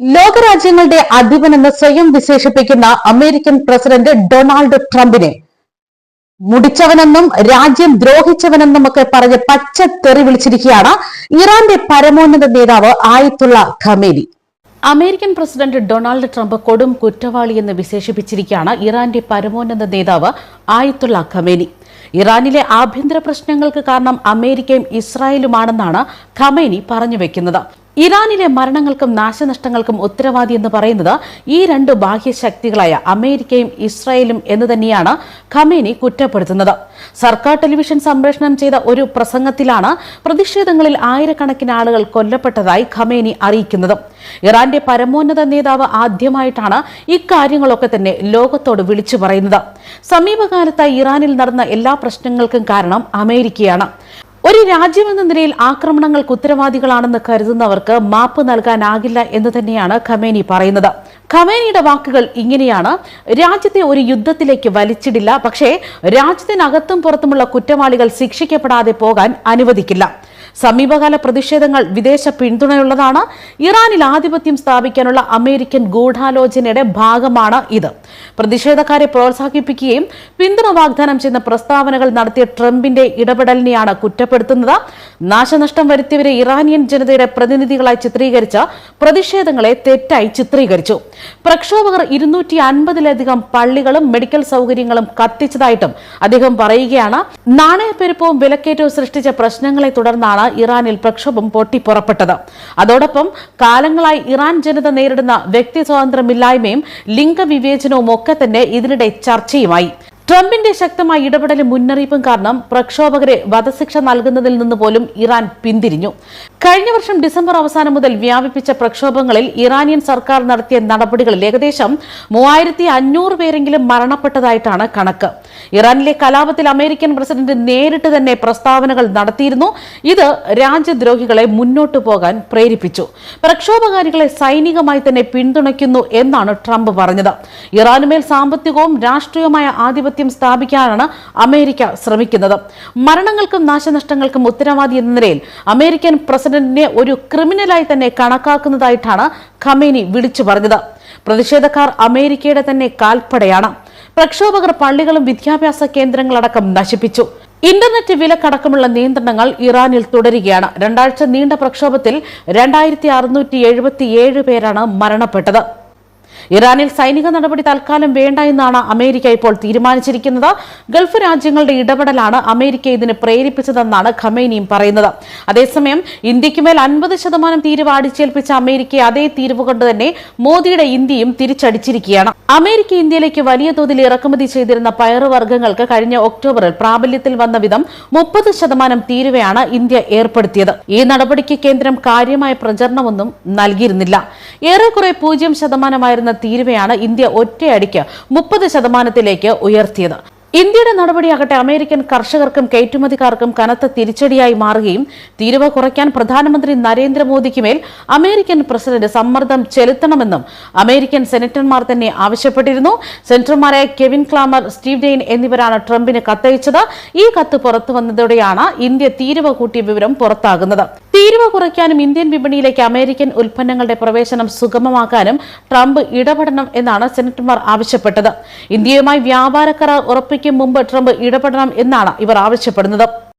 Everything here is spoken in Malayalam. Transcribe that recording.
ലോകരാജ്യങ്ങളുടെ അധിപനെന്ന് സ്വയം വിശേഷിപ്പിക്കുന്ന അമേരിക്കൻ പ്രസിഡന്റ് ഡൊണാൾഡ് ട്രംപിനെ മുടിച്ചവനെന്നും രാജ്യം ദ്രോഹിച്ചവനെന്നും ഒക്കെ പറഞ്ഞ് പച്ച തെറി വിളിച്ചിരിക്കുകയാണ് ഇറാന്റെ പരമോന്നത നേതാവ് ആയിത്തുള്ള Khamenei. American president Donald Trump കൊടും കുറ്റവാളി എന്ന് വിശേഷിപ്പിച്ചിരിക്കുകയാണ് ഇറാന്റെ പരമോന്നത നേതാവ് ആയിത്തുള്ള ഖമേനി. ഇറാനിലെ ആഭ്യന്തര പ്രശ്നങ്ങൾക്ക് കാരണം അമേരിക്കയും ഇസ്രായേലുമാണെന്നാണ് ഖമേനി പറഞ്ഞു വെക്കുന്നത്. ഇറാനിലെ മരണങ്ങൾക്കും നാശനഷ്ടങ്ങൾക്കും ഉത്തരവാദി എന്ന് പറയുന്നത് ഈ രണ്ട് ബാഹ്യശക്തികളായ അമേരിക്കയും ഇസ്രായേലും എന്ന് തന്നെയാണ് ഖമേനി കുറ്റപ്പെടുത്തുന്നത്. സർക്കാർ ടെലിവിഷൻ സംപ്രേഷണം ചെയ്ത ഒരു പ്രസംഗത്തിലാണ് പ്രതിഷേധങ്ങളിൽ ആയിരക്കണക്കിന് ആളുകൾ കൊല്ലപ്പെട്ടതായി ഖമേനി അറിയിക്കുന്നത്. ഇറാന്റെ പരമോന്നത നേതാവ് ആദ്യമായിട്ടാണ് ഇക്കാര്യങ്ങളൊക്കെ തന്നെ ലോകത്തോട് വിളിച്ചു പറയുന്നത്. സമീപകാലത്തായി ഇറാനിൽ നടന്ന എല്ലാ പ്രശ്നങ്ങൾക്കും കാരണം അമേരിക്കയാണ്. ഒരു രാജ്യമെന്ന നിലയിൽ ആക്രമണങ്ങൾക്ക് ഉത്തരവാദികളാണെന്ന് കരുതുന്നവർക്ക് മാപ്പ് നൽകാനാകില്ല എന്ന് തന്നെയാണ് ഖമേനി പറയുന്നത്. ഖമേനിയുടെ വാക്കുകൾ ഇങ്ങനെയാണ്. രാജ്യത്തെ ഒരു യുദ്ധത്തിലേക്ക് വലിച്ചിടില്ല. പക്ഷേ രാജ്യത്തിനകത്തും പുറത്തുമുള്ള കുറ്റവാളികൾ ശിക്ഷിക്കപ്പെടാതെ പോകാൻ അനുവദിക്കില്ല. സമീപകാല പ്രതിഷേധങ്ങൾ വിദേശ പിന്തുണയുള്ളതാണ്. ഇറാനിൽ ആധിപത്യം സ്ഥാപിക്കാനുള്ള അമേരിക്കൻ ഗൂഢാലോചനയുടെ ഭാഗമാണ് ഇത്. പ്രതിഷേധക്കാരെ പ്രോത്സാഹിപ്പിക്കുകയും പിന്തുണ വാഗ്ദാനം ചെയ്യുന്ന പ്രസ്താവനകൾ നടത്തിയ ട്രംപിന്റെ ഇടപെടലിനെയാണ് കുറ്റപ്പെടുത്തുന്നത്. നാശനഷ്ടം വരുത്തിയവരെ ഇറാനിയൻ ജനതയുടെ പ്രതിനിധികളായി ചിത്രീകരിച്ച പ്രതിഷേധങ്ങളെ തെറ്റായി ചിത്രീകരിച്ചു. പ്രക്ഷോഭകർ ഇരുന്നൂറ്റി അൻപതിലധികം പള്ളികളും മെഡിക്കൽ സൗകര്യങ്ങളും കത്തിച്ചതായിട്ടും അദ്ദേഹം പറയുകയാണ്. നാണയപ്പെരുപ്പവും വിലക്കയറ്റവും സൃഷ്ടിച്ച പ്രശ്നങ്ങളെ തുടർന്നാണ് ഇറാനിൽ പ്രക്ഷോഭം പൊട്ടിപ്പുറപ്പെട്ടത്. അതോടൊപ്പം കാലങ്ങളായി ഇറാൻ ജനത നേരിടുന്ന വ്യക്തി സ്വാതന്ത്ര്യമില്ലായ്മയും ലിംഗവിവേചനവും ഒക്കെ തന്നെ ഇതിനിടെ ചർച്ചയുമായി. ട്രംപിന്റെ ശക്തമായ ഇടപെടലും മുന്നറിയിപ്പും കാരണം പ്രക്ഷോഭകരെ വധശിക്ഷ നൽകുന്നതിൽ നിന്ന് പോലും ഇറാൻ പിന്തിരിഞ്ഞു. കഴിഞ്ഞ വർഷം ഡിസംബർ അവസാനം മുതൽ വ്യാപിപ്പിച്ച പ്രക്ഷോഭങ്ങളിൽ ഇറാനിയൻ സർക്കാർ നടത്തിയ നടപടികളിൽ ഏകദേശം മൂവായിരത്തി അഞ്ഞൂറ് പേരെങ്കിലും മരണപ്പെട്ടതായിട്ടാണ് കണക്ക്. ഇറാനിലെ കലാപത്തിൽ അമേരിക്കൻ പ്രസിഡന്റ് നേരിട്ട് തന്നെ പ്രസ്താവനകൾ നടത്തിയിരുന്നു. ഇത് രാജ്യദ്രോഹികളെ മുന്നോട്ടു പോകാൻ പ്രേരിപ്പിച്ചു. പ്രക്ഷോഭകാരികളെ സൈനികമായി തന്നെ പിന്തുണയ്ക്കുന്നു എന്നാണ് ട്രംപ് പറഞ്ഞത്. ഇറാനുമേൽ സാമ്പത്തികവും രാഷ്ട്രീയവുമായ ആധിപത്യം സ്ഥാപിക്കാനാണ് അമേരിക്ക ശ്രമിക്കുന്നത്. മരണങ്ങൾക്കും നാശനഷ്ടങ്ങൾക്കും ഉത്തരവാദി എന്ന നിലയിൽ അമേരിക്കൻ പ്രസിഡന്റിനെ ഒരു ക്രിമിനലായി തന്നെ കണക്കാക്കുന്നതായിട്ടാണ് ഖമേനി വിളിച്ചു പറഞ്ഞത്. പ്രതിഷേധക്കാർ അമേരിക്കയുടെ തന്നെ കാൽപ്പടയാണ്. പ്രക്ഷോഭകർ പള്ളികളും വിദ്യാഭ്യാസ കേന്ദ്രങ്ങളടക്കം നശിപ്പിച്ചു. ഇന്റർനെറ്റ് വിലക്കടക്കമുള്ള നിയന്ത്രണങ്ങൾ ഇറാനിൽ തുടരുകയാണ്. രണ്ടാഴ്ച നീണ്ട പ്രക്ഷോഭത്തിൽ രണ്ടായിരത്തി അറുന്നൂറ്റി എഴുപത്തിയേഴ് പേരാണ് മരണപ്പെട്ടത്. ഇറാനിൽ സൈനിക നടപടി തൽക്കാലം വേണ്ട എന്നാണ് അമേരിക്ക ഇപ്പോൾ തീരുമാനിച്ചിരിക്കുന്നത്. ഗൾഫ് രാജ്യങ്ങളുടെ ഇടപെടലാണ് അമേരിക്ക ഇതിന് പ്രേരിപ്പിച്ചതെന്നാണ് ഖമേനിയും പറയുന്നത്. അതേസമയം ഇന്ത്യക്കുമേൽ അൻപത് ശതമാനം തീരുവ അടിച്ചേൽപ്പിച്ച അമേരിക്കയെ അതേ തീരുവ കൊണ്ട് തന്നെ മോദിയുടെ ഇന്ത്യയും തിരിച്ചടിച്ചിരിക്കുകയാണ്. അമേരിക്ക ഇന്ത്യയിലേക്ക് വലിയ തോതിൽ ഇറക്കുമതി ചെയ്തിരുന്ന പയറുവർഗങ്ങൾക്ക് കഴിഞ്ഞ ഒക്ടോബറിൽ പ്രാബല്യത്തിൽ വന്ന വിധം മുപ്പത് ശതമാനം തീരുവയാണ് ഇന്ത്യ ഏർപ്പെടുത്തിയത്. ഈ നടപടിക്ക് കേന്ദ്രം കാര്യമായ പ്രചരണമൊന്നും നൽകിയിരുന്നില്ല. ഏറെക്കുറെ പൂജ്യം ശതമാനമായിരുന്ന തീരുവയാണ് ഇന്ത്യ ഒറ്റയടിക്ക് മുപ്പത് ശതമാനത്തിലേക്ക് ഉയർത്തിയത്. ഇന്ത്യയുടെ നടപടിയാകട്ടെ അമേരിക്കൻ കർഷകർക്കും കയറ്റുമതിക്കാർക്കും കനത്ത തിരിച്ചടിയായി മാറുകയും തീരുവ കുറയ്ക്കാൻ പ്രധാനമന്ത്രി നരേന്ദ്രമോദിക്കുമേൽ അമേരിക്കൻ പ്രസിഡന്റ് സമ്മർദ്ദം ചെലുത്തണമെന്നും അമേരിക്കൻ സെനറ്റർമാർ തന്നെ ആവശ്യപ്പെട്ടിരുന്നു. സെനറ്റർമാരായ കെവിൻ ക്ലാമർ സ്റ്റീവ് ഡെയിൻ എന്നിവരാണ് ട്രംപിന് കത്തയച്ചത്. ഈ കത്ത് പുറത്തു വന്നതോടെയാണ് ഇന്ത്യ തീരുവ കൂട്ടിയ വിവരം പുറത്താകുന്നത്. തീരുവ കുറയ്ക്കാനും ഇന്ത്യൻ വിപണിയിലേക്ക് അമേരിക്കൻ ഉൽപ്പന്നങ്ങളുടെ പ്രവേശനം സുഗമമാക്കാനും ട്രംപ് ഇടപെടണം എന്നാണ് സെനറ്റർമാർ ആവശ്യപ്പെട്ടത്. ഇന്ത്യയുമായി വ്യാപാര കരാർ ഉറപ്പിക്കും മുമ്പ് ട്രംപ് ഇടപെടണം എന്നാണ് ഇവർ ആവശ്യപ്പെടുന്നത്.